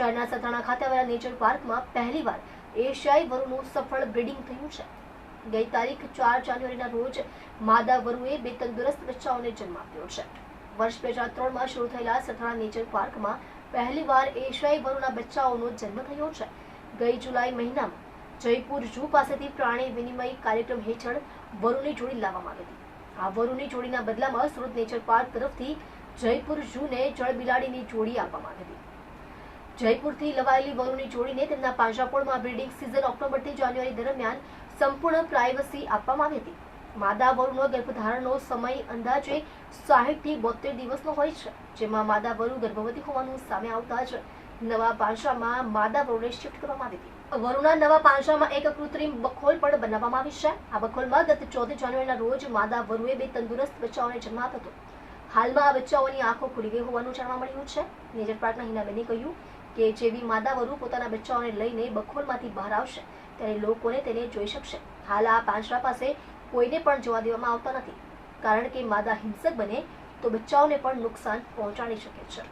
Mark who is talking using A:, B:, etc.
A: શહેરના સથાણા ખાતે આવેલા નેચર પાર્કમાં પહેલીવાર એશિયાઈ વરુનું સફળ બ્રીડિંગ થયું છે. ગઈ તારીખ ચાર જાન્યુઆરીના રોજ માદા વરુએ બે તંદુરસ્ત બચ્ચાઓને જન્મ આપ્યો છે. વર્ષ બે હજાર ત્રણમાં શરૂ થયેલા સથાણા નેચર પાર્કમાં પહેલીવાર એશિયાઈ વરુના બચ્ચાઓનો જન્મ થયો છે. ગઈ જુલાઈ મહિનામાં જયપુર ઝૂ પાસેથી પ્રાણી વિનિમય કાર્યક્રમ હેઠળ વરુની જોડી લાવવામાં આવી હતી. આ વરુની જોડીના બદલામાં સુરત નેચર પાર્ક તરફથી જયપુર ઝૂને જળ બિલાડીની જોડી આપવામાં આવી હતી. જયપુરથી લવાયેલી વરુની જોડીને તેમના પાંજરાપોળમાં બ્રીડિંગ સિઝન ઓક્ટોબરથી જાન્યુઆરી દરમિયાન સંપૂર્ણ પ્રાઇવસી આપવામાં આવી હતી. માદા વરુનો ગર્ભધારણનો સમય અંદાજે સાહીઠથી બોતેર દિવસનો હોય છે, જેમાં માદા વરુ ગર્ભવતી હોવાનું સામે આવતા જ નવા પાંજરામાં માદા વરુને શિફ્ટ કરવામાં આવી હતી. વરુના નવા પાંજરામાં એક કૃત્રિમ બખોલ પણ બનાવવામાં આવી છે. આ બખોલમાં ગત ચોથી જાન્યુઆરીના રોજ માદા વરુએ બે તંદુરસ્ત બચ્ચાઓને જન્મ આપ્યો હતો. હાલમાં આ બચ્ચાઓની આંખો ખુલી ગઈ હોવાનું જાણવા મળ્યું છે. નેચર પાર્કના હિનાબેને કહ્યું કે જેવી માદા વરુ પોતાના બચ્ચાઓને લઈને બખોલમાંથી બહાર આવશે, ત્યારે લોકોને તેને જોઈ શકશે. હાલ આ પાંજરા પાસે કોઈને પણ જોવા દેવામાં આવતા નથી. કારણ કે માદા હિંસક બને તો બચ્ચાઓને પણ નુકસાન પહોંચાડી શકે છે.